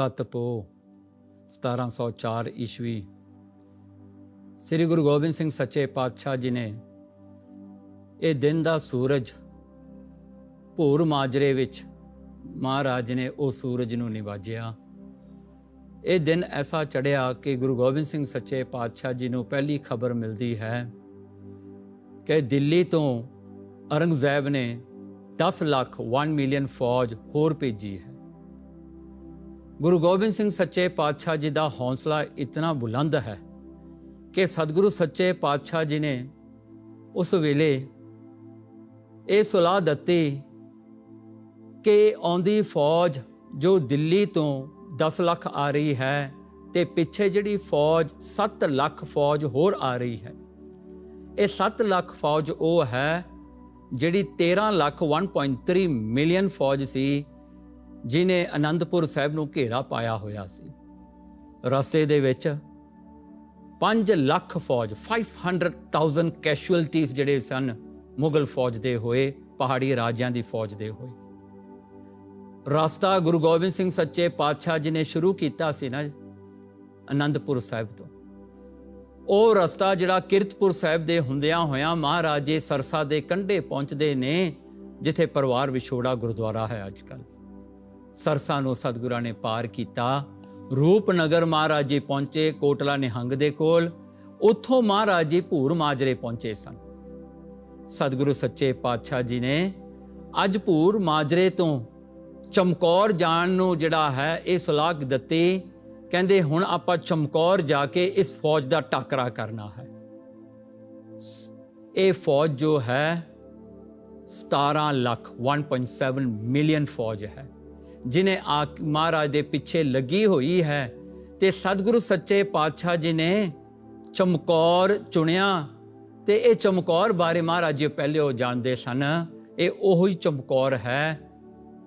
ਸੱਤ ਪੋ 1704 ਈਸਵੀ। ਸ੍ਰੀ ਗੁਰੂ ਗੋਬਿੰਦ ਸਿੰਘ ਸੱਚੇ ਪਾਤਸ਼ਾਹ ਜੀ ਨੇ ਇਹ ਦਿਨ ਦਾ ਸੂਰਜ ਭੂਰ ਮਾਜਰੇ ਵਿੱਚ ਮਹਾਰਾਜ ਨੇ ਉਹ ਸੂਰਜ ਨੂੰ ਨਿਵਾਜਿਆ। ਇਹ ਦਿਨ ਐਸਾ ਚੜਿਆ ਕਿ ਗੁਰੂ ਗੋਬਿੰਦ ਸਿੰਘ ਸੱਚੇ ਪਾਤਸ਼ਾਹ ਜੀ ਨੂੰ ਪਹਿਲੀ ਖਬਰ ਮਿਲਦੀ ਹੈ ਕਿ ਦਿੱਲੀ ਤੋਂ ਔਰੰਗਜ਼ੇਬ ਨੇ 10 ਲੱਖ 1 ਮਿਲੀਅਨ ਫੌਜ ਹੋਰ ਭੇਜੀ ਹੈ। ਗੁਰੂ ਗੋਬਿੰਦ ਸਿੰਘ ਸੱਚੇ ਪਾਤਸ਼ਾਹ ਜੀ ਦਾ ਹੌਸਲਾ ਇਤਨਾ ਬੁਲੰਦ ਹੈ ਕਿ ਸਤਿਗੁਰੂ ਸੱਚੇ ਪਾਤਸ਼ਾਹ ਜੀ ਨੇ ਉਸ ਵੇਲੇ ਇਹ ਸਲਾਹ ਦਿੱਤੀ ਕਿ ਆਉਂਦੀ ਫੌਜ ਜੋ ਦਿੱਲੀ ਤੋਂ 10 ਲੱਖ ਆ ਰਹੀ ਹੈ ਤੇ ਪਿੱਛੇ ਜਿਹੜੀ ਫੌਜ 7 ਲੱਖ ਫੌਜ ਹੋਰ ਆ ਰਹੀ ਹੈ। ਇਹ 7 ਲੱਖ ਫੌਜ ਉਹ ਹੈ ਜਿਹੜੀ 13 ਲੱਖ 1.3 ਮਿਲੀਅਨ ਫੌਜ ਸੀ ਜਿਨੇ ਆਨੰਦਪੁਰ ਸਾਹਿਬ ਨੂੰ ਘੇਰਾ ਪਾਇਆ ਹੋਇਆ ਸੀ। ਰਸਤੇ ਦੇ ਵਿੱਚ 5 ਲੱਖ ਫੌਜ 500000 ਕੈਸ਼ੂਅਲਟੀਜ਼ ਜਿਹੜੇ ਸਨ, ਮੁਗਲ ਫੌਜ ਦੇ ਹੋਏ, ਪਹਾੜੀ ਰਾਜਿਆਂ ਦੀ ਫੌਜ ਦੇ ਹੋਏ। ਰਸਤਾ ਗੁਰੂ ਗੋਬਿੰਦ ਸਿੰਘ ਸੱਚੇ ਪਾਤਸ਼ਾਹ ਜੀ ਨੇ ਸ਼ੁਰੂ ਕੀਤਾ ਸੀ ਨਾ ਅਨੰਦਪੁਰ ਸਾਹਿਬ ਤੋਂ। ਉਹ ਰਸਤਾ ਜਿਹੜਾ ਕਿਰਤਪੁਰ ਸਾਹਿਬ ਦੇ ਹੁੰਦਿਆਂ ਹੋਇਆਂ ਮਹਾਰਾਜੇ ਸਰਸਾ ਦੇ ਕੰਢੇ ਪਹੁੰਚਦੇ ਨੇ, ਜਿੱਥੇ ਪਰਿਵਾਰ ਵਿਛੋੜਾ ਗੁਰਦੁਆਰਾ ਹੈ ਅੱਜ ਕੱਲ ਸਰਸਾ ਨੂੰ ਸਤਿਗੁਰਾਂ ਨੇ ਪਾਰ ਕੀਤਾ। ਰੂਪਨਗਰ ਮਹਾਰਾਜੇ ਪਹੁੰਚੇ, ਕੋਟਲਾ ਨਿਹੰਗ ਦੇ ਕੋਲ। ਉੱਥੋਂ ਮਹਾਰਾਜੇ ਭੂਰ ਮਾਜਰੇ ਪਹੁੰਚੇ ਸਨ। ਸਤਿਗੁਰੂ ਸੱਚੇ ਪਾਤਸ਼ਾਹ ਜੀ ਨੇ ਅੱਜ ਭੂਰ ਮਾਜਰੇ ਤੋਂ ਚਮਕੌਰ ਜਾਣ ਨੂੰ ਜਿਹੜਾ ਹੈ, ਇਹ ਸਲਾਹ ਦਿੱਤੀ। ਕਹਿੰਦੇ, ਹੁਣ ਆਪਾਂ ਚਮਕੌਰ ਜਾ ਕੇ ਇਸ ਫੌਜ ਦਾ ਟਾਕਰਾ ਕਰਨਾ ਹੈ। ਇਹ ਫੌਜ ਜੋ ਹੈ 17 ਲੱਖ 1.7 ਮਿਲੀਅਨ ਫੌਜ ਹੈ। ਜਿਨੇ ਆ ਮਹਾਰਾਜ ਦੇ ਪਿੱਛੇ ਲੱਗੀ ਹੋਈ ਹੈ ਤੇ ਸਤਿਗੁਰੂ ਸੱਚੇ ਪਾਤਸ਼ਾਹ ਜੀ ਨੇ ਚਮਕੌਰ ਚੁਣਿਆ ਤੇ ਇਹ ਚਮਕੌਰ ਬਾਰੇ ਮਹਾਰਾਜ ਜੀ ਪਹਿਲੇ ਉਹ ਜਾਣਦੇ ਸਨ ਇਹ ਉਹੀ ਚਮਕੌਰ ਹੈ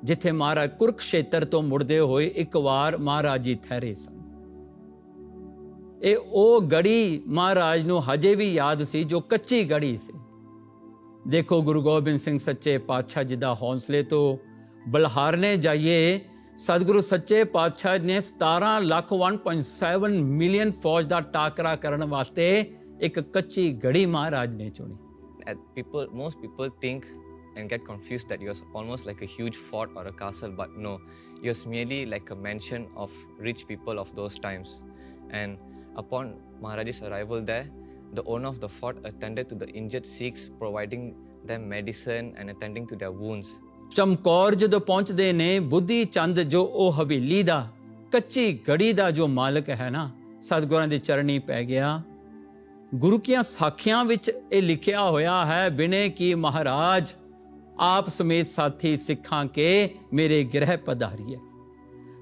ਜਿੱਥੇ ਮਹਾਰਾਜ ਕੁਰਕਸ਼ੇਤਰ ਤੋਂ ਮੁੜਦੇ ਹੋਏ ਇੱਕ ਵਾਰ ਮਹਾਰਾਜ ਜੀ ਠਹਿਰੇ ਸਨ ਇਹ ਉਹ ਗੜੀ ਮਹਾਰਾਜ ਨੂੰ ਹਜੇ ਵੀ ਯਾਦ ਸੀ ਜੋ ਕੱਚੀ ਗੜੀ ਸੀ ਦੇਖੋ ਗੁਰੂ ਗੋਬਿੰਦ ਸਿੰਘ ਸੱਚੇ ਪਾਤਸ਼ਾਹ ਜੀ ਦਾ ਹੌਸਲੇ ਤੋਂ ਬਲਹਾਰਨੇ ਜਾਈਏ ਸਤਿਗੁਰੂ ਸੱਚੇ ਪਾਤਸ਼ਾਹ ਨੇ 17 ਲੱਖ 1.7 ਮਿਲੀਅਨ ਫੌਜ ਦਾ ਟਾਕਰਾ ਕਰਨ ਵਾਸਤੇ ਇੱਕ ਕੱਚੀ ਗੜੀ ਮਹਾਰਾਜ ਨੇ ਚੁਣੀ at people most people think and get confused that it was almost like a huge fort or a castle but no it was merely like a mansion of rich people of those times and upon maharaj's arrival there the owner of the fort attended to the injured sikhs providing them medicine and attending to their wounds Chamkaur ਜਦੋਂ ਪਹੁੰਚਦੇ ਨੇ, ਬੁੱਧੀ ਚੰਦ ਜੋ ਉਹ ਹਵੇਲੀ ਦਾ, ਕੱਚੀ ਗੜੀ ਦਾ ਜੋ ਮਾਲਕ ਹੈ ਨਾ, ਸਤਿਗੁਰਾਂ ਦੇ ਚਰਣੀ ਪੈ ਗਿਆ। ਗੁਰੂ ਕੀਆਂ ਸਾਖੀਆਂ ਵਿੱਚ ਇਹ ਲਿਖਿਆ ਹੋਇਆ ਹੈ, ਬਿਨੇ ਕੀ ਮਹਾਰਾਜ, ਆਪ ਸਮੇਤ ਸਾਥੀ ਸਿੱਖਾਂ ਕੇ ਮੇਰੇ ਗ੍ਰਹਿ ਪਧਾਰੀਏ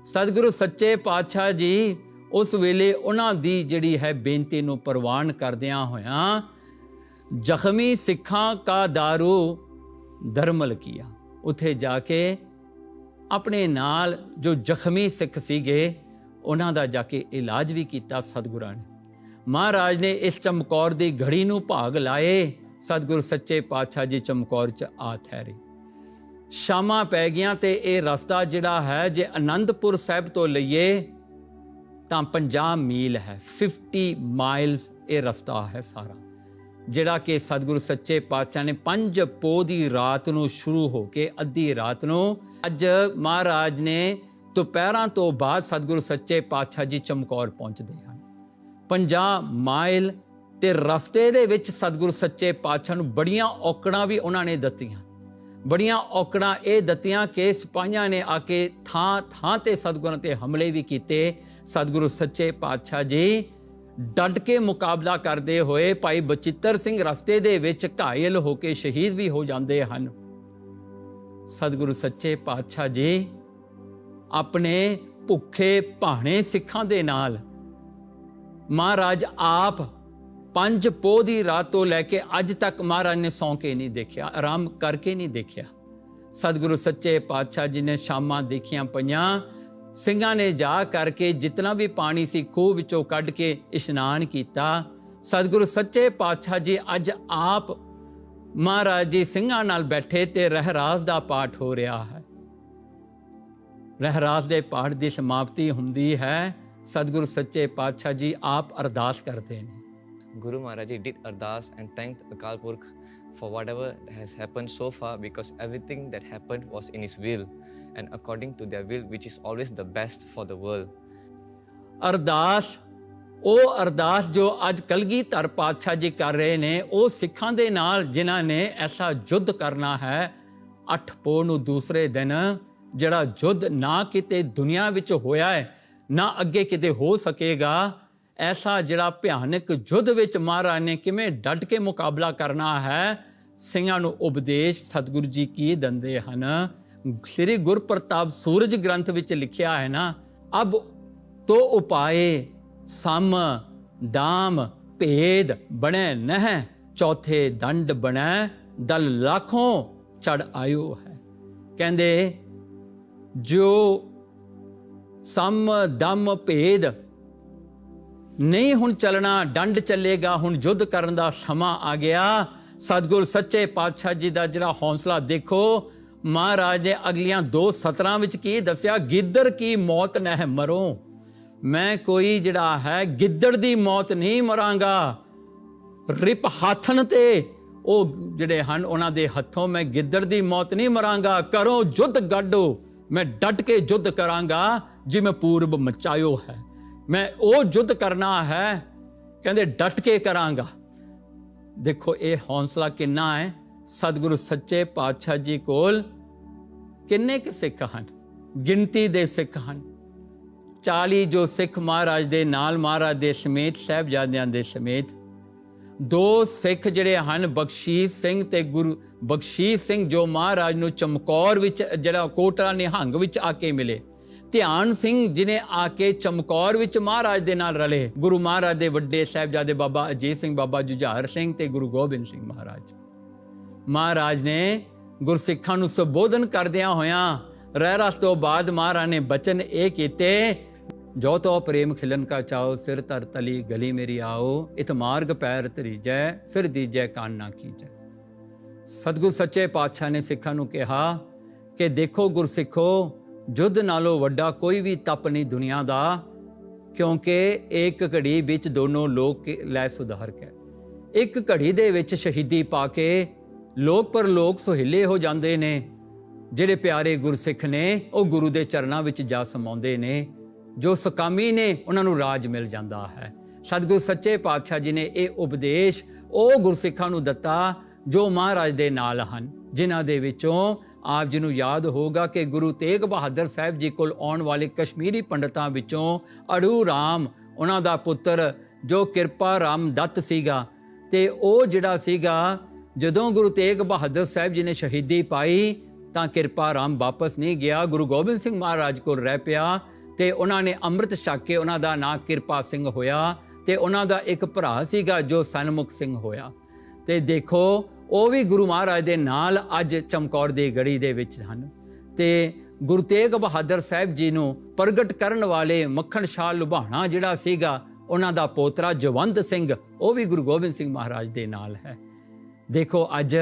ਸਤਿਗੁਰੂ ਸੱਚੇ ਪਾਤਸ਼ਾਹ ਜੀ, ਉਸ ਵੇਲੇ ਉਹਨਾਂ ਦੀ ਜਿਹੜੀ ਹੈ ਬੇਨਤੀ ਨੂੰ ਪ੍ਰਵਾਨ ਕਰਦਿਆਂ ਹੋਇਆਂ, ਜ਼ਖਮੀ ਸਿੱਖਾਂ ਕਾ ਦਾਰੂ ਧਰਮਲ ਕੀਆ। ਉੱਥੇ ਜਾ ਕੇ ਆਪਣੇ ਨਾਲ ਜੋ ਜ਼ਖਮੀ ਸਿੱਖ ਸੀਗੇ, ਉਹਨਾਂ ਦਾ ਜਾ ਕੇ ਇਲਾਜ ਵੀ ਕੀਤਾ ਸਤਿਗੁਰਾਂ ਨੇ। ਮਹਾਰਾਜ ਨੇ ਇਸ ਚਮਕੌਰ ਦੀ ਘੜੀ ਨੂੰ ਭਾਗ ਲਾਏ, ਸਤਿਗੁਰੂ ਸੱਚੇ ਪਾਤਸ਼ਾਹ ਜੀ ਚਮਕੌਰ ਚ ਆ ਠਹਿਰੇ। ਸ਼ਾਮਾਂ ਪੈ ਗਈਆਂ ਤੇ ਇਹ ਰਸਤਾ ਜਿਹੜਾ ਹੈ, ਜੇ ਆਨੰਦਪੁਰ ਸਾਹਿਬ ਤੋਂ ਲਈਏ, ਤਾਂ 50 ਮੀਲ ਹੈ 50 ਮਾਈਲਸ ਇਹ ਰਸਤਾ ਹੈ ਸਾਰਾ। ਜਿਹੜਾ ਕਿ ਸਤਿਗੁਰੂ ਸੱਚੇ ਪਾਤਸ਼ਾਹ ਨੇ ਪੰਜ ਪੋ ਦੀ ਰਾਤ ਨੂੰ ਸ਼ੁਰੂ ਹੋ ਕੇ ਅੱਧੀ ਰਾਤ ਨੂੰ ਅੱਜ ਮਹਾਰਾਜ ਨੇ ਦੁਪਹਿਰਾਂ ਤੋਂ ਬਾਅਦ ਸਤਿਗੁਰੂ ਸੱਚੇ ਪਾਤਸ਼ਾਹ ਜੀ ਚਮਕੌਰ ਪਹੁੰਚਦੇ ਹਨ। 50 ਮਾਈਲ ਤੇ ਰਸਤੇ ਦੇ ਵਿੱਚ ਸਤਿਗੁਰੂ ਸੱਚੇ ਪਾਤਸ਼ਾਹ ਨੂੰ ਬੜੀਆਂ ਔਕੜਾਂ ਵੀ ਉਹਨਾਂ ਨੇ ਦਿੱਤੀਆਂ। ਬੜੀਆਂ ਔਕੜਾਂ ਇਹ ਦਿੱਤੀਆਂ ਕਿ ਸਿਪਾਹੀਆਂ ਨੇ ਆ ਕੇ ਥਾਂ ਥਾਂ ਤੇ ਸਤਿਗੁਰਾਂ ਤੇ ਹਮਲੇ ਵੀ ਕੀਤੇ। ਸਤਿਗੁਰੂ ਸੱਚੇ ਪਾਤਸ਼ਾਹ ਜੀ ਡਟ ਕੇ ਮੁਕਾਬਲਾ ਕਰਦੇ ਹੋਏ ਭਾਈ ਬਚਿੱਤਰ ਸਿੰਘ ਰਸਤੇ ਦੇ ਵਿੱਚ ਘਾਇਲ ਹੋ ਕੇ ਸ਼ਹੀਦ ਵੀ ਹੋ ਜਾਂਦੇ ਹਨ। ਸਤਿਗੁਰੂ ਸੱਚੇ ਪਾਤਸ਼ਾਹ ਜੀ, ਆਪਣੇ ਭੁੱਖੇ ਭਾਣੇ ਸਿੱਖਾਂ ਦੇ ਨਾਲ ਮਹਾਰਾਜ ਆਪ ਪੰਜ ਪੋਹ ਦੀ ਰਾਤ ਤੋਂ ਲੈ ਕੇ ਅੱਜ ਤੱਕ ਮਹਾਰਾਜ ਨੇ ਸੌਂ ਕੇ ਨਹੀਂ ਦੇਖਿਆ, ਆਰਾਮ ਕਰਕੇ ਨਹੀਂ ਦੇਖਿਆ। ਸਤਿਗੁਰੂ ਸੱਚੇ ਪਾਤਸ਼ਾਹ ਜੀ ਨੇ ਸ਼ਾਮਾਂ ਦੇਖੀਆਂ ਪਈਆਂ ਸਿੰਘਾਂ ਨੇ ਜਾ ਕਰਕੇ ਜਿਤਨਾ ਵੀ ਪਾਣੀ ਸੀ ਖੂਹ ਵਿੱਚੋਂ ਕੱਢ ਕੇ ਇਸ਼ਨਾਨ ਕੀਤਾ। ਸਤਿਗੁਰੂ ਸੱਚੇ ਪਾਤਸ਼ਾਹ ਜੀ ਅੱਜ ਆਪ ਮਹਾਰਾਜ ਜੀ ਸਿੰਘਾਂ ਨਾਲ ਬੈਠੇ ਤੇ ਰਹਿਰਾਸ ਦਾ ਪਾਠ ਹੋ ਰਿਹਾ ਹੈ। ਰਹਿਰਾਸ ਦੇ ਪਾਠ ਦੀ ਸਮਾਪਤੀ ਹੁੰਦੀ ਹੈ। ਸਤਿਗੁਰੂ ਸੱਚੇ ਪਾਤਸ਼ਾਹ ਜੀ ਆਪ ਅਰਦਾਸ ਕਰਦੇ ਨੇ। Guru Maharaj Ji did ardas and thanked Akal Purkh for whatever has happened so far because everything that happened was in His will and according to their will, which is always the best for the world. ਅਰਦਾਸ ਉਹ ਅਰਦਾਸ ਜੋ ਅੱਜ ਕਲਗੀਧਰ ਪਾਤਸ਼ਾਹ ਜੀ ਕਰ ਰਹੇ ਨੇ ਉਹ ਸਿੱਖਾਂ ਦੇ ਨਾਲ ਜਿਨ੍ਹਾਂ ਨੇ ਐਸਾ ਯੁੱਧ ਕਰਨਾ ਹੈ ਅੱਠ ਪੋ ਨੂੰ ਦੂਸਰੇ ਦਿਨ ਜਿਹੜਾ ਯੁੱਧ ਨਾ ਕਿਤੇ ਦੁਨੀਆ ਵਿੱਚ ਹੋਇਆ ਹੈ ਨਾ ਅੱਗੇ ਕਿਤੇ ਹੋ ਸਕੇਗਾ ਐਸਾ ਜਿਹੜਾ ਭਿਆਨਕ ਯੁੱਧ ਵਿੱਚ ਮਹਾਰਾਜ ਨੇ ਕਿਵੇਂ ਡਟ ਕੇ ਮੁਕਾਬਲਾ ਕਰਨਾ ਹੈ ਸਿੰਘਾਂ ਨੂੰ ਉਪਦੇਸ਼ ਸਤਿਗੁਰੂ ਜੀ ਕੀ ਦਿੰਦੇ ਹਨ ਸ੍ਰੀ ਗੁਰਪ੍ਰਤਾਪ ਸੂਰਜ ਗ੍ਰੰਥ ਵਿੱਚ ਲਿਖਿਆ ਹੈ ਨਾ ਅਬ ਤੋ ਉਪਾਏ ਸਮ ਦਾਮ ਭੇਦ ਬਣੇ ਨਹਿ ਚੌਥੇ ਦੰਡ ਬਣੈ ਦਲ ਲੱਖੋਂ ਚੜ ਆਇਓ ਹੈ ਕਹਿੰਦੇ ਜੋ ਸਮ ਦਮ ਭੇਦ ਨਹੀਂ ਹੁਣ ਚੱਲਣਾ, ਡੰਡ ਚੱਲੇਗਾ, ਹੁਣ ਯੁੱਧ ਕਰਨ ਦਾ ਸਮਾਂ ਆ ਗਿਆ। ਸਤਿਗੁਰ ਸੱਚੇ ਪਾਤਸ਼ਾਹ ਜੀ ਦਾ ਜਿਹੜਾ ਹੌਸਲਾ ਦੇਖੋ, ਮਹਾਰਾਜ ਨੇ ਅਗਲੀਆਂ ਦੋ ਸਤਰਾਂ ਵਿੱਚ ਕੀ ਦੱਸਿਆ? ਗਿੱਦੜ ਕੀ ਮੌਤ ਨਹਿ ਮਰੋ। ਮੈਂ ਕੋਈ ਜਿਹੜਾ ਹੈ, ਗਿੱਦੜ ਦੀ ਮੌਤ ਨਹੀਂ ਮਰਾਂਗਾ। ਰਿਪ ਹੱਥਨ ਤੇ ਉਹ ਜਿਹੜੇ ਹਨ, ਉਹਨਾਂ ਦੇ ਹੱਥੋਂ ਮੈਂ ਗਿੱਦੜ ਦੀ ਮੌਤ ਨਹੀਂ ਮਰਾਂਗਾ। ਕਰੋ ਯੁੱਧ ਗੱਡੋ, ਮੈਂ ਡਟ ਕੇ ਯੁੱਧ ਕਰਾਂਗਾ, ਜਿਵੇਂ ਪੂਰਬ ਮਚਾਇਓ ਹੈ। ਮੈਂ ਉਹ ਯੁੱਧ ਕਰਨਾ ਹੈ, ਕਹਿੰਦੇ ਡਟ ਕੇ ਕਰਾਂਗਾ। ਦੇਖੋ ਇਹ ਹੌਸਲਾ ਕਿੰਨਾ ਹੈ, ਸਤਿਗੁਰੂ ਸੱਚੇ ਪਾਤਸ਼ਾਹ ਜੀ ਕੋਲ ਕਿੰਨੇ ਕੁ ਸਿੱਖ ਹਨ, ਗਿਣਤੀ ਦੇ ਸਿੱਖ ਹਨ। 40 ਜੋ ਸਿੱਖ ਮਹਾਰਾਜ ਦੇ ਨਾਲ ਮਹਾਰਾਜ ਦੇ ਸਮੇਤ, ਸਾਹਿਬਜ਼ਾਦਿਆਂ ਦੇ ਸਮੇਤ, ਦੋ ਸਿੱਖ ਜਿਹੜੇ ਹਨ, ਬਖਸ਼ੀਸ਼ ਸਿੰਘ ਤੇ ਗੁਰੂ, ਬਖਸ਼ੀਸ਼ ਸਿੰਘ ਜੋ ਮਹਾਰਾਜ ਨੂੰ ਚਮਕੌਰ ਵਿੱਚ, ਜਿਹੜਾ ਕੋਟਰਾ ਨਿਹੰਗ ਵਿੱਚ ਆ ਕੇ ਮਿਲੇ। ਧਿਆਨ ਸਿੰਘ ਜਿਨੇ ਆ ਕੇ ਚਮਕੌਰ ਵਿੱਚ ਮਹਾਰਾਜ ਦੇ ਨਾਲ ਰਲੇ। ਗੁਰੂ ਮਹਾਰਾਜ ਦੇ ਵੱਡੇ ਸਾਹਿਬਜ਼ਾਦੇ ਬਾਬਾ ਅਜੀਤ ਸਿੰਘ, ਬਾਬਾ ਜੁਝਾਰ ਸਿੰਘ ਤੇ ਗੁਰੂ ਗੋਬਿੰਦ ਸਿੰਘ ਮਹਾਰਾਜ। ਮਹਾਰਾਜ ਨੇ ਗੁਰਸਿੱਖਾਂ ਨੂੰ ਸੰਬੋਧਨ ਕਰਦਿਆਂ ਹੋਇਆਂ ਰਹਿ ਰਸ ਤੋਂ ਬਾਅਦ ਮਹਾਰਾਜ ਨੇ ਬਚਨ ਇਹ ਕੀਤੇ, ਜੋ ਤੋ ਪ੍ਰੇਮ ਖਿਲਨ ਕਾ ਚਾਓ, ਸਿਰ ਤਰ ਤਲੀ ਗਲੀ ਮੇਰੀ ਆਓ, ਇਤ ਮਾਰਗ ਪੈਰ ਧਰੀਜੈ, ਸਿਰ ਦੀਜੈ ਕਾਨ ਨਾ ਕੀਜੈ ਸਤਿਗੁਰ ਸੱਚੇ ਪਾਤਸ਼ਾਹ ਨੇ ਸਿੱਖਾਂ ਨੂੰ ਕਿਹਾ ਕਿ ਦੇਖੋ ਗੁਰਸਿੱਖੋ ਜੁੱਧ ਨਾਲੋਂ ਵੱਡਾ ਕੋਈ ਵੀ ਤਪ ਨਹੀਂ ਦੁਨੀਆ ਦਾ, ਕਿਉਂਕਿ ਇੱਕ ਘੜੀ ਵਿੱਚ ਦੋਨੋਂ ਲੋਕ ਲੈ ਸੁਧਾਰ ਕੇ। ਇੱਕ ਘੜੀ ਦੇ ਵਿੱਚ ਸ਼ਹੀਦੀ ਪਾ ਕੇ ਲੋਕ ਪਰ ਲੋਕ ਸੁਹਿਲੇ ਹੋ ਜਾਂਦੇ ਨੇ। ਜਿਹੜੇ ਪਿਆਰੇ ਗੁਰਸਿੱਖ ਨੇ, ਉਹ ਗੁਰੂ ਦੇ ਚਰਨਾਂ ਵਿੱਚ ਜਾ ਸਮਾਉਂਦੇ ਨੇ। ਜੋ ਸਕਾਮੀ ਨੇ, ਉਹਨਾਂ ਨੂੰ ਰਾਜ ਮਿਲ ਜਾਂਦਾ ਹੈ। ਸਤਿਗੁਰ ਸੱਚੇ ਪਾਤਸ਼ਾਹ ਜੀ ਨੇ ਇਹ ਉਪਦੇਸ਼ ਉਹ ਗੁਰਸਿੱਖਾਂ ਨੂੰ ਦਿੱਤਾ ਜੋ ਮਹਾਰਾਜ ਦੇ ਨਾਲ ਹਨ, ਜਿਨ੍ਹਾਂ ਦੇ ਵਿੱਚੋਂ ਆਪ ਜੀ ਨੂੰ ਯਾਦ ਹੋਊਗਾ ਕਿ ਗੁਰੂ ਤੇਗ ਬਹਾਦਰ ਸਾਹਿਬ ਜੀ ਕੋਲ ਆਉਣ ਵਾਲੇ ਕਸ਼ਮੀਰੀ ਪੰਡਤਾਂ ਵਿੱਚੋਂ ਅੜੂ ਰਾਮ, ਉਹਨਾਂ ਦਾ ਪੁੱਤਰ ਜੋ ਕਿਰਪਾ ਰਾਮ ਦੱਤ ਸੀਗਾ ਤੇ ਉਹ ਜਿਹੜਾ ਸੀਗਾ, ਜਦੋਂ ਗੁਰੂ ਤੇਗ ਬਹਾਦਰ ਸਾਹਿਬ ਜੀ ਨੇ ਸ਼ਹੀਦੀ ਪਾਈ, ਤਾਂ ਕਿਰਪਾ ਰਾਮ ਵਾਪਸ ਨਹੀਂ ਗਿਆ। ਗੁਰੂ ਗੋਬਿੰਦ ਸਿੰਘ ਮਹਾਰਾਜ ਕੋਲ ਰਹਿ ਪਿਆ ਤੇ ਉਹਨਾਂ ਨੇ ਅੰਮ੍ਰਿਤ ਛਕ ਕੇ ਉਹਨਾਂ ਦਾ ਨਾਂ ਕਿਰਪਾ ਸਿੰਘ ਹੋਇਆ ਤੇ ਉਹਨਾਂ ਦਾ ਇੱਕ ਭਰਾ ਸੀਗਾ ਜੋ ਸਨਮੁਖ ਸਿੰਘ ਹੋਇਆ। ਤੇ ਦੇਖੋ, ਉਹ ਵੀ ਗੁਰੂ ਮਹਾਰਾਜ ਦੇ ਨਾਲ ਅੱਜ ਚਮਕੌਰ ਦੀ ਗੜੀ ਦੇ ਵਿੱਚ ਹਨ। ਤੇ ਗੁਰੂ ਤੇਗ ਬਹਾਦਰ ਸਾਹਿਬ ਜੀ ਨੂੰ ਪ੍ਰਗਟ ਕਰਨ ਵਾਲੇ ਮੱਖਣ ਸ਼ਾਹ ਲੁਭਾਣਾ ਜਿਹੜਾ ਸੀਗਾ, ਉਹਨਾਂ ਦਾ ਪੋਤਰਾ ਜਵੰਤ ਸਿੰਘ, ਉਹ ਵੀ ਗੁਰੂ ਗੋਬਿੰਦ ਸਿੰਘ ਮਹਾਰਾਜ ਦੇ ਨਾਲ ਹੈ। ਦੇਖੋ, ਅੱਜ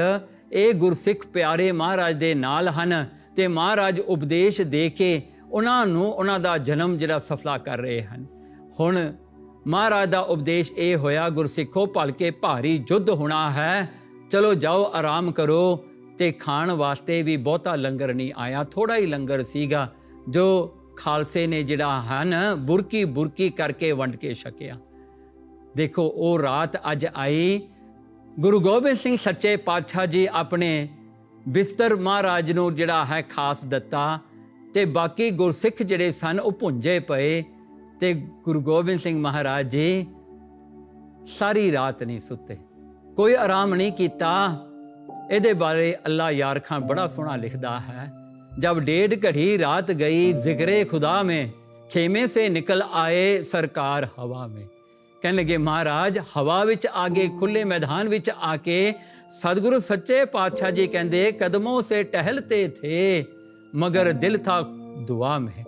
ਇਹ ਗੁਰਸਿੱਖ ਪਿਆਰੇ ਮਹਾਰਾਜ ਦੇ ਨਾਲ ਹਨ ਤੇ ਮਹਾਰਾਜ ਉਪਦੇਸ਼ ਦੇ ਕੇ ਉਹਨਾਂ ਨੂੰ ਉਹਨਾਂ ਦਾ ਜਨਮ ਜਿਹੜਾ ਸਫਲਾ ਕਰ ਰਹੇ ਹਨ। ਹੁਣ ਮਹਾਰਾਜ ਦਾ ਉਪਦੇਸ਼ ਇਹ ਹੋਇਆ, ਗੁਰਸਿੱਖੋ ਭਲਕੇ ਭਾਰੀ ਯੁੱਧ ਹੋਣਾ ਹੈ। ਚਲੋ ਜਾਓ, ਆਰਾਮ ਕਰੋ ਤੇ ਖਾਣ ਵਾਸਤੇ ਵੀ ਬਹੁਤਾ ਲੰਗਰ ਨਹੀਂ ਆਇਆ। ਥੋੜਾ ਹੀ ਲੰਗਰ ਸੀਗਾ ਜੋ ਖਾਲਸੇ ਨੇ ਜਿਹੜਾ ਹਨ, ਬੁਰਕੀ ਬੁਰਕੀ ਕਰਕੇ ਵੰਡ ਕੇ ਛਕਿਆ। ਦੇਖੋ, ਉਹ ਰਾਤ ਅੱਜ ਆਈ। ਗੁਰੂ ਗੋਬਿੰਦ ਸਿੰਘ ਸੱਚੇ ਪਾਤਸ਼ਾਹ ਜੀ ਆਪਣੇ ਬਿਸਤਰ ਮਹਾਰਾਜ ਨੂੰ ਜਿਹੜਾ ਹੈ ਖਾਸ ਦਿੱਤਾ ਤੇ ਬਾਕੀ ਗੁਰਸਿੱਖ ਜਿਹੜੇ ਸਨ, ਉਹ ਭੁੰਜੇ ਪਏ। ਤੇ ਗੁਰੂ ਗੋਬਿੰਦ ਸਿੰਘ ਮਹਾਰਾਜ ਜੀ ਸਾਰੀ ਰਾਤ ਨਹੀਂ ਸੁੱਤੇ। ਕੋਈ ਆਰਾਮ ਨਹੀਂ ਕੀਤਾ। ਇਹਦੇ ਬਾਰੇ ਅੱਲਾ ਯਾਰ ਖਾਨ ਬੜਾ ਸੋਹਣਾ ਲਿਖਦਾ ਹੈ। ਜਬ ਡੇਢ ਘੜੀ ਰਾਤ ਗਈ, ਜ਼ਿਕਰੇ ਖੁਦਾ ਮੇ, ਖੇਮੇ ਸੇ ਨਿਕਲ ਆਏ ਸਰਕਾਰ ਹਵਾ ਮੇ। ਕਹਿਣ ਲਗੇ, ਮਹਾਰਾਜ, ਹਵਾ ਵਿੱਚ ਆ ਕੇ ਖੁੱਲੇ ਮੈਦਾਨ ਵਿੱਚ ਆ ਕੇ ਸਤਿਗੁਰੂ ਸੱਚੇ ਪਾਤਸ਼ਾਹ ਜੀ ਕਹਿੰਦੇ, ਕਦਮੋਂ ਸੇ ਟਹਿਲਤੇ ਥੇ, ਮਗਰ ਦਿਲ ਥਾ ਦੁਆ ਮੇ।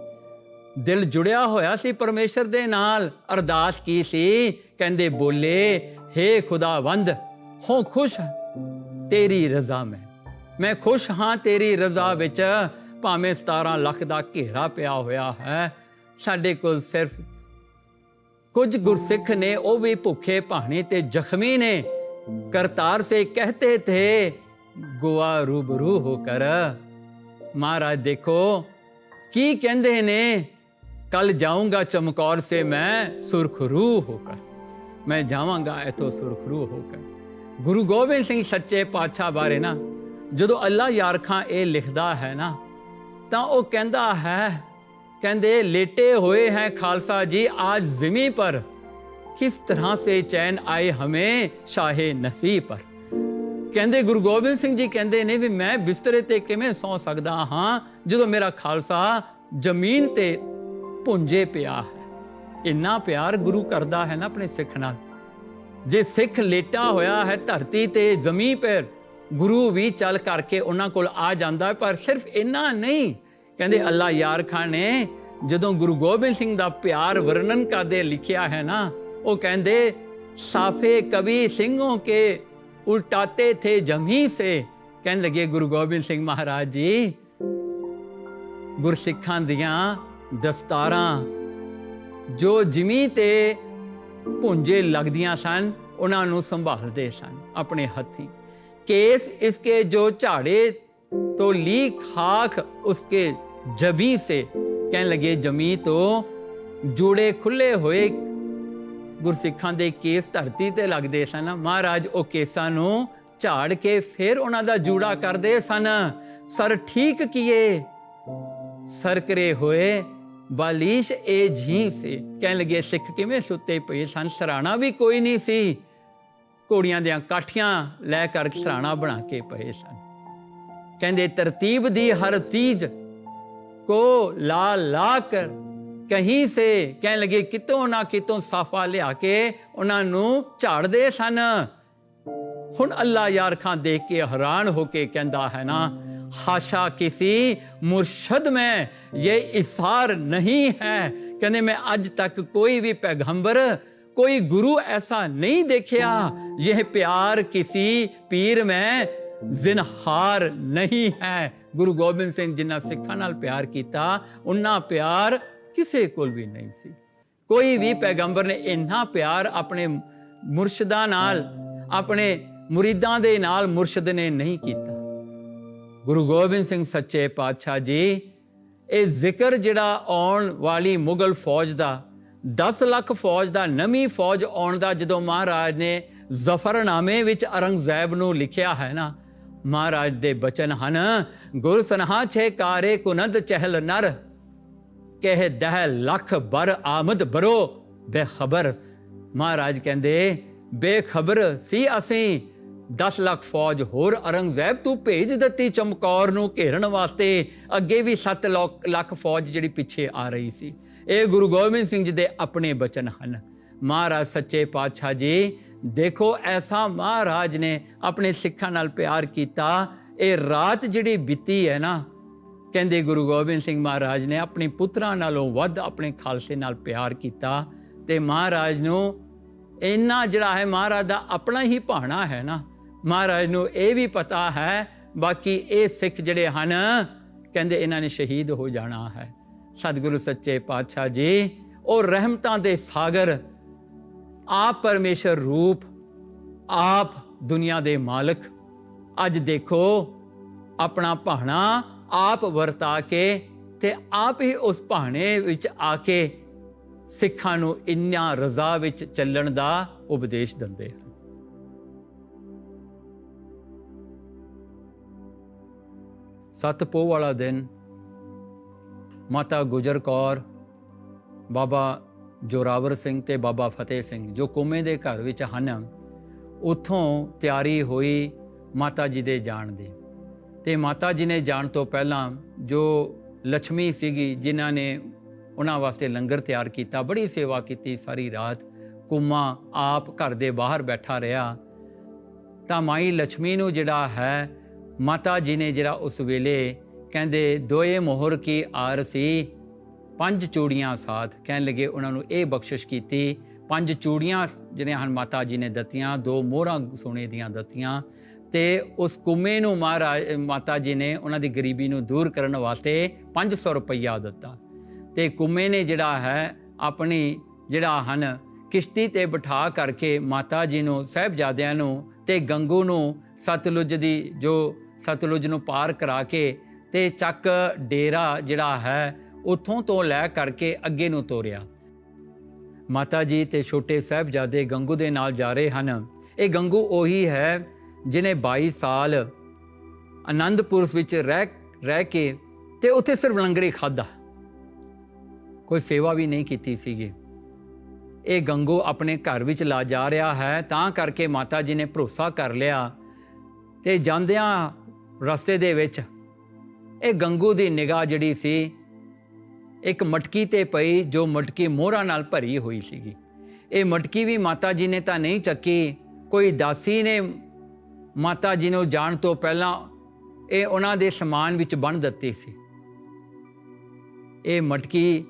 ਦਿਲ ਜੁੜਿਆ ਹੋਇਆ ਸੀ ਪਰਮੇਸ਼ਰ ਦੇ ਨਾਲ। ਅਰਦਾਸ ਕੀ ਸੀ? ਕਹਿੰਦੇ, ਬੋਲੇ हे ਖੁਦਾਵੰਦ, ਹੋ ਖੁਸ਼ ਤੇਰੀ ਰਜ਼ਾ ਮੈਂ। ਮੈਂ ਖੁਸ਼ ਹਾਂ ਤੇਰੀ ਰਜ਼ਾ ਵਿੱਚ, ਭਾਵੇਂ 17 ਲੱਖ ਦਾ ਘੇਰਾ ਪਿਆ ਹੋਇਆ ਹੈ। ਸਾਡੇ ਕੋਲ ਸਿਰਫ ਕੁਝ ਗੁਰਸਿੱਖ ਨੇ, ਉਹ ਵੀ ਭੁੱਖੇ ਭਾਣੇ ਤੇ ਜ਼ਖਮੀ ਨੇ। ਕਰਤਾਰ ਸੇ ਕਹਤੇ ਥੇ, ਗੋਆ ਰੂਬਰੂ ਹੋ ਕਰ। ਮਹਾਰਾਜ ਦੇਖੋ, ਕੀ ਕਹਿੰਦੇ ਨੇ? ਕੱਲ ਜਾਊਂਗਾ ਚਮਕੌਰ ਸੇ ਮੈਂ ਸੁਰਖਰੂ ਹੋਕਰ। ਮੈਂ ਜਾਵਾਂਗਾ ਇਥੋਂ ਸੁਰਖਰੂ ਹੋਕਰ। ਗੁਰੂ ਗੋਬਿੰਦ ਸਿੰਘ ਸੱਚੇ ਪਾਤਸ਼ਾਹ ਬਾਰੇ ਨਾ, ਜਦੋਂ ਅੱਲਾ ਯਾਰ ਖਾਂ ਇਹ ਲਿਖਦਾ ਹੈ ਨਾ, ਤਾਂ ਉਹ ਕਹਿੰਦਾ ਹੈ, ਕਹਿੰਦੇ ਲੇਟੇ ਹੋਏ ਹੈ ਖਾਲਸਾ ਜੀ, ਆਜ ਜ਼ਮੀਂ ਪਰ ਕਿਸ ਤਰ੍ਹਾਂ ਸੇ ਚੈਨ ਆਏ ਹਮੇ ਸ਼ਾਹੇ ਨਸੀਬ ਪਰ। ਕਹਿੰਦੇ ਗੁਰੂ ਗੋਬਿੰਦ ਸਿੰਘ ਜੀ ਕਹਿੰਦੇ ਨੇ ਵੀ ਮੈਂ ਬਿਸਤਰੇ ਤੇ ਕਿਵੇਂ ਸੌ ਸਕਦਾ ਹਾਂ, ਜਦੋਂ ਮੇਰਾ ਖਾਲਸਾ ਜ਼ਮੀਨ ਤੇ ਪੁੰਜੇ ਪਿਆ ਹੈ। ਇੰਨਾ ਪਿਆਰ ਗੁਰੂ ਕਰਦਾ ਹੈ ਨਾ ਆਪਣੇ ਸਿੱਖ ਨਾਲ। ਜੇ ਸਿੱਖ ਲੇਟਾ ਹੋਇਆ ਹੈ ਧਰਤੀ ਤੇ ਜ਼ਮੀਨ ਪਰ, ਗੁਰੂ ਵੀ ਚੱਲ ਕਰਕੇ ਉਹਨਾਂ ਕੋਲ ਆ ਜਾਂਦਾ ਹੈ, ਪਰ ਸਿਰਫ ਇੰਨਾ ਨਹੀਂ। ਕਹਿੰਦੇ ਅੱਲਾ ਯਾਰ ਖਾਨ ਨੇ, ਜਦੋਂ ਗੁਰੂ ਗੋਬਿੰਦ ਸਿੰਘ ਦਾ ਪਿਆਰ ਵਰਣਨ ਕਰਦੇ ਲਿਖਿਆ ਹੈ ਨਾ, ਉਹ ਕਹਿੰਦੇ, ਸਾਫੇ ਕਵੀ ਸਿੰਘੋਂ ਕੇ ਉਲਟਾਤੇ ਥੇ ਜਮੀ ਸੇ। ਕਹਿਣ ਲੱਗੇ ਗੁਰੂ ਗੋਬਿੰਦ ਸਿੰਘ ਮਹਾਰਾਜ ਜੀ, ਗੁਰਸਿੱਖਾਂ ਦੀਆਂ ਦਸਤਾਰਾਂ ਜੋ ਜਿਮੀ ਤੇ ਪੁੰਜੇ ਲੱਗਦੀਆਂ ਸਨ, ਉਹਨਾਂ ਨੂੰ ਸੰਭਾਲਦੇ ਸਨ ਆਪਣੇ ਹੱਥੀ। ਕੇਸ ਇਸਕੇ ਜੋ ਝਾੜੇ ਤੋਂ ਲੀ ਖਾਕ ਉਸਕੇ ਜਬੀ ਸੇ। ਕਹਿਣ ਲੱਗੇ ਜਮੀ ਤੋਂ ਜੂੜੇ ਖੁੱਲੇ ਹੋਏ ਗੁਰਸਿੱਖਾਂ ਦੇ ਕੇਸ ਧਰਤੀ ਤੇ ਲੱਗਦੇ ਸਨ। ਮਹਾਰਾਜ ਉਹ ਕੇਸਾਂ ਨੂੰ ਝਾੜ ਕੇ ਫਿਰ ਉਹਨਾਂ ਦਾ ਜੂੜਾ ਕਰਦੇ ਸਨ। ਸਰ ਠੀਕ ਕੀਏ? ਸਰ ਕਰੇ ਹੋਏ ਬਾਲੀਸ਼ ਇਹ ਜੀ ਸੇ। ਕਹਿਣ ਲੱਗੇ, ਸਿੱਖ ਕਿਵੇਂ ਸੁੱਤੇ ਪਏ ਸਨ? ਸਰਾਣਾ ਵੀ ਕੋਈ ਨਹੀਂ ਸੀ। ਘੋੜੀਆਂ ਦੀਆਂ ਕਾਠੀਆਂ ਲੈ ਕਰ ਸਰਾਣਾ ਬਣਾ ਕੇ ਪਏ ਸਨ। ਕਹਿੰਦੇ, ਤਰਤੀਬ ਦੀ ਹਰ ਚੀਜ਼ ਕੋ ਲਾ ਲਾ ਕਰ, ਕਹੀਂ ਸੇ? ਕਹਿਣ ਲੱਗੇ, ਕਿਤੋਂ ਨਾ ਕਿਤੋਂ ਸਾਫਾ ਲਿਆ ਕੇ ਉਹਨਾਂ ਨੂੰ ਝਾੜਦੇ ਸਨ। ਹੁਣ ਅੱਲਾ ਯਾਰ ਖਾਂ ਦੇਖ ਕੇ ਹੈਰਾਨ ਹੋ ਕੇ ਕਹਿੰਦਾ ਹੈ ਨਾ ਹਾਸ਼ਾ ਕਿਸੇ ਮੁਰਸ਼ਦ ਮੈਂ ਇਹ ਇਸਾਰ ਨਹੀਂ ਹੈ ਕਹਿੰਦੇ ਮੈਂ ਅੱਜ ਤੱਕ ਕੋਈ ਵੀ ਪੈਗੰਬਰ ਕੋਈ ਗੁਰੂ ਐਸਾ ਨਹੀਂ ਦੇਖਿਆ ਇਹ ਪਿਆਰ ਕਿਸੇ ਪੀਰ ਮੈਂ ਜ਼ਿਨਹਾਰ ਨਹੀਂ ਹੈ ਗੁਰੂ ਗੋਬਿੰਦ ਸਿੰਘ ਜਿਨ੍ਹਾਂ ਸਿੱਖਾਂ ਨਾਲ ਪਿਆਰ ਕੀਤਾ ਉਹਨਾਂ ਪਿਆਰ ਕਿਸੇ ਕੋਲ ਵੀ ਨਹੀਂ ਸੀ ਕੋਈ ਵੀ ਪੈਗੰਬਰ ਨੇ ਇੰਨਾ ਪਿਆਰ ਆਪਣੇ ਮੁਰਸ਼ਿਦਾਂ ਨਾਲ ਆਪਣੇ ਮੁਰੀਦਾਂ ਦੇ ਨਾਲ ਮੁਰਸ਼ਿਦ ਨੇ ਨਹੀਂ ਕੀਤਾ ਗੁਰੂ ਗੋਬਿੰਦ ਸਿੰਘ ਸੱਚੇ ਪਾਤਸ਼ਾਹ ਜੀ, ਇਹ ਜ਼ਿਕਰ ਜਿਹੜਾ ਆਉਣ ਵਾਲੀ ਮੁਗਲ ਫੌਜ ਦਾ 10 ਲੱਖ ਫੌਜ ਦਾ, ਨਵੀਂ ਫੌਜ ਆਉਣ ਦਾ ਜਦੋਂ ਮਹਾਰਾਜ ਨੇ ਜ਼ਫਰਨਾਮੇ ਵਿੱਚ ਔਰੰਗਜ਼ੇਬ ਨੂੰ ਲਿਖਿਆ ਹੈ ਨਾ, ਮਹਾਰਾਜ ਦੇ ਬਚਨ ਹਨ, ਗੁਰ ਸਨਹਾ ਛੇ ਕਾਰੇ ਕੁਨੰਦ ਚਹਿਲ ਨਰ, ਕਹਿ ਦਹ ਲੱਖ ਬਰ ਆਮਦ ਬਰੋ, ਬੇਖਬਰ। ਮਹਾਰਾਜ ਕਹਿੰਦੇ, ਬੇਖਬਰ ਸੀ ਅਸੀਂ 10 ਲੱਖ ਫੌਜ ਹੋਰ ਔਰੰਗਜ਼ੇਬ ਤੋਂ ਭੇਜ ਦਿੱਤੀ ਚਮਕੌਰ ਨੂੰ ਘੇਰਨ ਵਾਸਤੇ। ਅੱਗੇ ਵੀ 7 ਲੱਖ ਫੌਜ ਜਿਹੜੀ ਪਿੱਛੇ ਆ ਰਹੀ ਸੀ। ਇਹ ਗੁਰੂ ਗੋਬਿੰਦ ਸਿੰਘ ਜੀ ਦੇ ਆਪਣੇ ਬਚਨ ਹਨ। ਮਹਾਰਾਜ ਸੱਚੇ ਪਾਤਸ਼ਾਹ ਜੀ, ਦੇਖੋ ਐਸਾ ਮਹਾਰਾਜ ਨੇ ਆਪਣੇ ਸਿੱਖਾਂ ਨਾਲ ਪਿਆਰ ਕੀਤਾ। ਇਹ ਰਾਤ ਜਿਹੜੀ ਬੀਤੀ ਹੈ ਨਾ, ਕਹਿੰਦੇ ਗੁਰੂ ਗੋਬਿੰਦ ਸਿੰਘ ਮਹਾਰਾਜ ਨੇ ਆਪਣੇ ਪੁੱਤਰਾਂ ਨਾਲੋਂ ਵੱਧ ਆਪਣੇ ਖਾਲਸੇ ਨਾਲ ਪਿਆਰ ਕੀਤਾ। ਤੇ ਮਹਾਰਾਜ ਨੂੰ ਇੰਨਾ ਜਿਹੜਾ ਹੈ ਮਹਾਰਾਜ ਦਾ ਆਪਣਾ ਹੀ ਭਾਣਾ ਹੈ ਨਾ ਮਹਾਰਾਜ ਨੂੰ ਇਹ ਵੀ ਪਤਾ ਹੈ, ਬਾਕੀ ਇਹ ਸਿੱਖ ਜਿਹੜੇ ਹਨ, ਕਹਿੰਦੇ ਇਹਨਾਂ ਨੇ ਸ਼ਹੀਦ ਹੋ ਜਾਣਾ ਹੈ। ਸਤਿਗੁਰੂ ਸੱਚੇ ਪਾਤਸ਼ਾਹ ਜੀ, ਉਹ ਰਹਿਮਤਾਂ ਦੇ ਸਾਗਰ, ਆਪ ਪਰਮੇਸ਼ਰ ਰੂਪ, ਆਪ ਦੁਨੀਆ ਦੇ ਮਾਲਕ। ਅੱਜ ਦੇਖੋ, ਆਪਣਾ ਭਾਣਾ ਆਪ ਵਰਤਾ ਕੇ ਤੇ ਆਪ ਹੀ ਉਸ ਭਾਣੇ ਵਿੱਚ ਆ ਕੇ ਸਿੱਖਾਂ ਨੂੰ ਇੰਨਾ ਰਜ਼ਾ ਵਿੱਚ ਚੱਲਣ ਦਾ ਉਪਦੇਸ਼ ਦਿੰਦੇ ਸੱਤ ਪੋਹ ਵਾਲਾ ਦਿਨ, ਮਾਤਾ ਗੁਜਰ ਕੌਰ, ਬਾਬਾ ਜੋਰਾਵਰ ਸਿੰਘ ਤੇ ਬਾਬਾ ਫਤਿਹ ਸਿੰਘ, ਜੋ ਕੋਮੇ ਦੇ ਘਰ ਵਿੱਚ ਹਨ, ਉਥੋਂ ਤਿਆਰੀ ਹੋਈ ਮਾਤਾ ਜੀ ਦੇ ਜਾਣ ਦੀ। ਤੇ ਮਾਤਾ ਜੀ ਨੇ ਜਾਣ ਤੋਂ ਪਹਿਲਾਂ ਜੋ ਲక్ష్ਮੀ ਸੀਗੀ, ਜਿਨ੍ਹਾਂ ਨੇ ਉਹਨਾਂ ਵਾਸਤੇ ਲੰਗਰ ਤਿਆਰ ਕੀਤਾ, ਬੜੀ ਸੇਵਾ ਕੀਤੀ, ਸਾਰੀ ਰਾਤ ਕੁਮਾ ਆਪ ਘਰ ਦੇ ਬਾਹਰ ਬੈਠਾ ਰਿਹਾ, ਤਾਂ ਮਾਈ ਲక్ష్ਮੀ ਨੂੰ ਜਿਹੜਾ ਹੈ ਮਾਤਾ ਜੀ ਨੇ ਜਿਹੜਾ ਉਸ ਵੇਲੇ ਕਹਿੰਦੇ ਦੋਏ ਮੋਹਰ ਕੀ ਆਰ ਸੀ, ਪੰਜ ਚੂੜੀਆਂ ਸਾਥ ਕਹਿਣ ਲੱਗੇ ਉਹਨਾਂ ਨੂੰ ਇਹ ਬਖਸ਼ਿਸ਼ ਕੀਤੀ, ਪੰਜ ਚੂੜੀਆਂ ਜਿਹੜੀਆਂ ਹਨ ਮਾਤਾ ਜੀ ਨੇ ਦਿੱਤੀਆਂ, ਦੋ ਮੋਹਰਾਂ ਸੋਨੇ ਦੀਆਂ ਦਿੱਤੀਆਂ ਤੇ ਉਸ ਕੁੰਮੇ ਨੂੰ ਮਹਾਰਾਜ, ਮਾਤਾ ਜੀ ਨੇ ਉਹਨਾਂ ਦੀ ਗਰੀਬੀ ਨੂੰ ਦੂਰ ਕਰਨ ਵਾਸਤੇ 500 ਰੁਪਈਆ ਦਿੱਤਾ ਤੇ ਕੁੰਮੇ ਨੇ ਜਿਹੜਾ ਹੈ ਆਪਣੀ ਜਿਹੜਾ ਹਨ ਕਿਸ਼ਤੀ ਤੇ ਬਿਠਾ ਕਰਕੇ ਮਾਤਾ ਜੀ ਨੂੰ, ਸਹਿਬਜ਼ਾਦਿਆਂ ਨੂੰ ਤੇ ਗੰਗੂ ਨੂੰ ਸਤਲੁਜ ਦੀ ਜੋ ਸਤਲੁਜ ਨੂੰ ਪਾਰ ਕਰਾ ਕੇ ਤੇ ਚੱਕ ਡੇਰਾ ਜਿਹੜਾ ਹੈ ਉਥੋਂ ਤੋਂ ਲੈ ਕਰਕੇ ਅੱਗੇ ਨੂੰ ਤੋਰਿਆ। ਮਾਤਾ ਜੀ ਤੇ ਛੋਟੇ ਸਾਹਿਬਜ਼ਾਦੇ ਗੰਗੂ ਦੇ ਨਾਲ ਜਾ ਰਹੇ ਹਨ। ਇਹ ਗੰਗੂ ਉਹੀ ਹੈ ਜਿਨੇ 22 ਸਾਲ ਆਨੰਦਪੁਰ ਵਿੱਚ ਰਹਿ ਰਹਿ ਕੇ ਤੇ ਉੱਥੇ ਸਿਰਫ ਲੰਗਰੇ ਖਾਦਾ ਕੋਈ ਸੇਵਾ ਵੀ ਨਹੀਂ ਕੀਤੀ ਸੀਗੀ। ਇਹ ਗੰਗੂ ਆਪਣੇ ਘਰ ਵਿੱਚ ਲਾ ਜਾ ਰਿਹਾ ਹੈ ਤਾਂ ਕਰਕੇ ਮਾਤਾ ਜੀ ਨੇ ਭਰੋਸਾ ਕਰ ਲਿਆ ਤੇ ਜਾਂਦਿਆਂ ਰਸਤੇ ਦੇ ਵਿੱਚ ਇਹ ਗੰਗੂ ਦੀ ਨਿਗਾਹ ਜਿਹੜੀ ਸੀ, ਇੱਕ ਮਟਕੀ ਤੇ ਪਈ ਜੋ ਮਟਕੀ ਮੋਹਰਾਂ ਨਾਲ ਭਰੀ ਹੋਈ ਸੀਗੀ। ਇਹ ਮਟਕੀ ਵੀ ਮਾਤਾ ਜੀ ਨੇ ਤਾਂ ਨਹੀਂ ਚੱਕੀ, ਕੋਈ ਦਾਸੀ ਨੇ ਮਾਤਾ ਜੀ ਨੂੰ ਜਾਣ ਤੋਂ ਪਹਿਲਾਂ ਇਹ ਉਹਨਾਂ ਦੇ ਸਮਾਨ ਵਿੱਚ ਬੰਨ ਦਿੱਤੀ ਸੀ। ਇਹ ਮਟਕੀ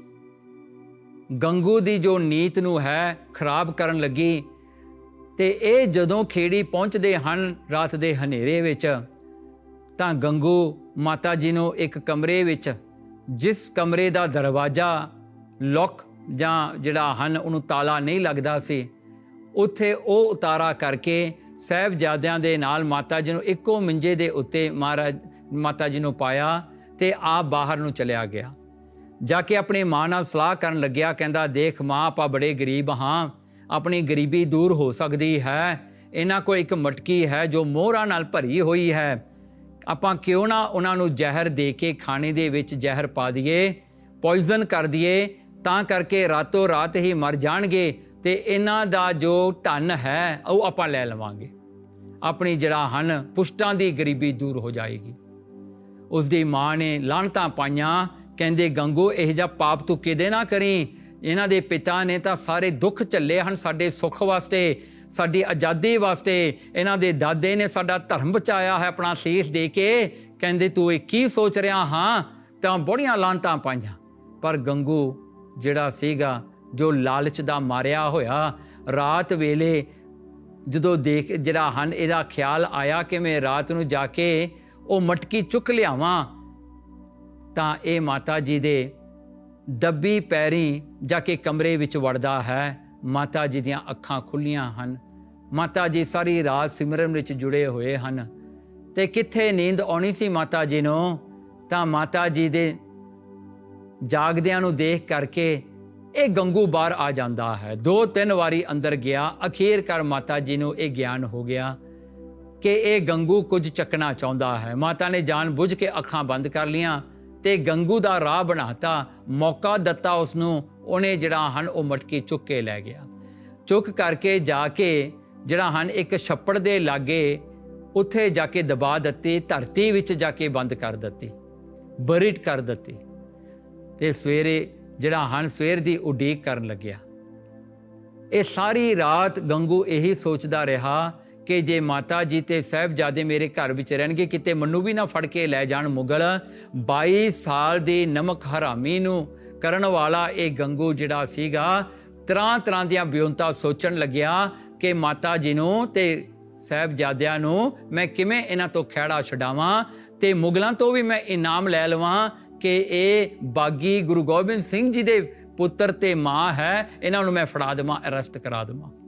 ਗੰਗੂ ਦੀ ਜੋ ਨੀਤ ਨੂੰ ਹੈ, ਖਰਾਬ ਕਰਨ ਲੱਗੀ ਤੇ ਇਹ ਜਦੋਂ ਖੇੜੀ ਪਹੁੰਚਦੇ ਹਨ ਰਾਤ ਦੇ ਹਨੇਰੇ ਵਿੱਚ ਤਾਂ ਗੰਗੂ ਮਾਤਾ ਜੀ ਨੂੰ ਇੱਕ ਕਮਰੇ ਵਿੱਚ, ਜਿਸ ਕਮਰੇ ਦਾ ਦਰਵਾਜ਼ਾ ਲੌਕ ਜਾਂ ਜਿਹੜਾ ਹਨ, ਉਹਨੂੰ ਤਾਲਾ ਨਹੀਂ ਲੱਗਦਾ ਸੀ, ਉੱਥੇ ਉਹ ਉਤਾਰਾ ਕਰਕੇ ਸਹਿਬਜ਼ਾਦਿਆਂ ਦੇ ਨਾਲ ਮਾਤਾ ਜੀ ਨੂੰ ਇੱਕੋ ਮੰਜੇ ਦੇ ਉੱਤੇ ਮਹਾਰਾਜ, ਮਾਤਾ ਜੀ ਨੂੰ ਪਾਇਆ ਤੇ ਆਪ ਬਾਹਰ ਨੂੰ ਚਲਿਆ ਗਿਆ। ਜਾ ਕੇ ਆਪਣੀ ਮਾਂ ਨਾਲ ਸਲਾਹ ਕਰਨ ਲੱਗਿਆ, ਕਹਿੰਦਾ, ਦੇਖ ਮਾਂ, ਆਪਾਂ ਬੜੇ ਗਰੀਬ ਹਾਂ, ਆਪਣੀ ਗਰੀਬੀ ਦੂਰ ਹੋ ਸਕਦੀ ਹੈ, ਇਹਨਾਂ ਕੋਲ ਇੱਕ ਮਟਕੀ ਹੈ ਜੋ ਮੋਹਰਾਂ ਨਾਲ ਭਰੀ ਹੋਈ ਹੈ ਆਪਾਂ ਕਿਉਂ ਨਾ ਉਹਨਾਂ ਨੂੰ ਜ਼ਹਿਰ ਦੇ ਕੇ ਖਾਣੇ ਦੇ ਵਿੱਚ ਜ਼ਹਿਰ ਪਾ ਦਈਏ ਪੋਇਜ਼ਨ ਕਰ ਦਈਏ, ਤਾਂ ਕਰਕੇ ਰਾਤੋਂ ਰਾਤ ਹੀ ਮਰ ਜਾਣਗੇ ਤੇ ਇਹਨਾਂ ਦਾ ਜੋ ਧਨ ਹੈ, ਉਹ ਆਪਾਂ ਲੈ ਲਵਾਂਗੇ। ਆਪਣੀ ਜਿਹੜਾ ਹਨ, ਪੁਸ਼ਟਾਂ ਦੀ ਗਰੀਬੀ ਦੂਰ ਹੋ ਜਾਏਗੀ। ਉਸ ਦੀ ਮਾਂ ਨੇ ਲਾਹਣਤਾਂ ਪਾਈਆਂ, ਕਹਿੰਦੇ, ਗੰਗੂ, ਇਹ ਜਿਹਾ ਪਾਪ ਤੂੰ ਕਿਦੇ ਨਾ ਕਰੀ? ਇਹਨਾਂ ਦੇ ਪਿਤਾ ਨੇ ਤਾਂ ਸਾਰੇ ਦੁੱਖ ਝੱਲੇ ਹਨ ਸਾਡੇ ਸੁੱਖ ਵਾਸਤੇ, ਸਾਡੀ ਆਜ਼ਾਦੀ ਵਾਸਤੇ। ਇਹਨਾਂ ਦੇ ਦਾਦੇ ਨੇ ਸਾਡਾ ਧਰਮ ਬਚਾਇਆ ਹੈ, ਆਪਣਾ ਸੀਸ ਦੇ ਕੇ। ਕਹਿੰਦੇ, ਤੂੰ ਇਹ ਕੀ ਸੋਚ ਰਿਹਾ ਹਾਂ? ਤਾਂ ਬੜੀਆਂ ਲਾਂਤਾਂ ਪਾਈਆਂ। ਪਰ ਗੰਗੂ, ਜਿਹੜਾ ਸੀਗਾ, ਜੋ ਲਾਲਚ ਦਾ ਮਾਰਿਆ ਹੋਇਆ, ਰਾਤ ਵੇਲੇ ਜਦੋਂ ਦੇਖ ਜਿਹੜਾ ਹਨ, ਇਹਦਾ ਖਿਆਲ ਆਇਆ ਕਿ ਮੈਂ ਰਾਤ ਨੂੰ ਜਾ ਕੇ ਉਹ ਮਟਕੀ ਚੁੱਕ ਲਿਆਵਾਂ, ਤਾਂ ਇਹ ਮਾਤਾ ਜੀ ਦੇ ਦੱਬੀ ਪੈਰੀ ਜਾ ਕੇ ਕਮਰੇ ਵਿੱਚ ਵੜਦਾ ਹੈ। ਮਾਤਾ ਜੀ ਦੀਆਂ ਅੱਖਾਂ ਖੁੱਲੀਆਂ ਹਨ। ਮਾਤਾ ਜੀ ਸਾਰੀ ਰਾਤ ਸਿਮਰਨ ਵਿੱਚ ਜੁੜੇ ਹੋਏ ਹਨ। ਤੇ ਕਿੱਥੇ ਨੀਂਦ ਆਉਣੀ ਸੀ ਮਾਤਾ ਜੀ ਨੂੰ? ਤਾਂ ਮਾਤਾ ਜੀ ਦੇ ਜਾਗਦਿਆਂ ਨੂੰ ਦੇਖ ਕਰਕੇ ਇਹ ਗੰਗੂ ਬਾਹਰ ਆ ਜਾਂਦਾ ਹੈ। ਦੋ ਤਿੰਨ ਵਾਰੀ ਅੰਦਰ ਗਿਆ। ਅਖੀਰ ਕਰ ਮਾਤਾ ਜੀ ਨੂੰ ਇਹ ਗਿਆਨ ਹੋ ਗਿਆ ਕਿ ਇਹ ਗੰਗੂ ਕੁਝ ਚੱਕਣਾ ਚਾਹੁੰਦਾ ਹੈ। ਮਾਤਾ ਨੇ ਜਾਣ ਬੁੱਝ ਕੇ ਅੱਖਾਂ ਬੰਦ ਕਰ ਲੀਆਂ। ਤੇ ਗੰਗੂ ਦਾ ਰਾਹ ਬਣਾਤਾ, ਮੌਕਾ ਦਿੱਤਾ ਉਸ ਨੂੰ ਉਹਨੇ ਜਿਹੜਾ ਹਨ ਉਹ ਮਟਕੀ ਚੁੱਕ ਕੇ ਲੈ ਗਿਆ। ਚੁੱਕ ਕਰਕੇ ਜਾ ਕੇ ਜਿਹੜਾ ਹਨ ਇੱਕ ਛੱਪੜ ਦੇ ਲਾਗੇ ਉੱਥੇ ਜਾ ਕੇ ਦਬਾ ਦਿੱਤੀ, ਧਰਤੀ ਵਿੱਚ ਜਾ ਕੇ ਬੰਦ ਕਰ ਦਿੱਤੀ ਬਰਿਡ ਕਰ ਦਿੱਤੀ। ਤੇ ਸਵੇਰੇ ਜਿਹੜਾ ਹਨ ਸਵੇਰ ਦੀ ਉਡੀਕ ਕਰਨ ਲੱਗਿਆ। ਇਹ ਸਾਰੀ ਰਾਤ ਗੰਗੂ ਇਹੀ ਸੋਚਦਾ ਰਿਹਾ ਕਿ ਜੇ ਮਾਤਾ ਜੀ ਤੇ ਸਾਹਿਬਜ਼ਾਦੇ ਮੇਰੇ ਘਰ ਵਿੱਚ ਰਹਿਣਗੇ, ਕਿਤੇ ਮੈਨੂੰ ਵੀ ਨਾ ਫੜ ਕੇ ਲੈ ਜਾਣ ਮੁਗਲ। 22 ਸਾਲ ਦੀ ਨਮਕ ਹਰਾਮੀ ਨੂੰ ਕਰਨ ਵਾਲਾ ਇਹ ਗੰਗੂ ਜਿਹੜਾ ਸੀਗਾ, ਤਰ੍ਹਾਂ ਤਰ੍ਹਾਂ ਦੀਆਂ ਬਿਉਂਤਾ ਸੋਚਣ ਲੱਗਿਆ ਕਿ ਮਾਤਾ ਜੀ ਨੂੰ ਤੇ ਸਾਹਿਬਜ਼ਾਦਿਆਂ ਨੂੰ ਮੈਂ ਕਿਵੇਂ ਇਹਨਾਂ ਤੋਂ ਖਿਹੜਾ ਛਡਾਵਾਂ ਤੇ ਮੁਗਲਾਂ ਤੋਂ ਵੀ ਮੈਂ ਇਨਾਮ ਲੈ ਲਵਾਂ ਕਿ ਇਹ ਬਾਗੀ ਗੁਰੂ ਗੋਬਿੰਦ ਸਿੰਘ ਜੀ ਦੇ ਪੁੱਤਰ ਤੇ ਮਾਂ ਹੈ, ਇਹਨਾਂ ਨੂੰ ਮੈਂ ਫੜਾ ਦੇਵਾਂ, ਅਰੈਸਟ ਕਰਾ ਦੇਵਾਂ।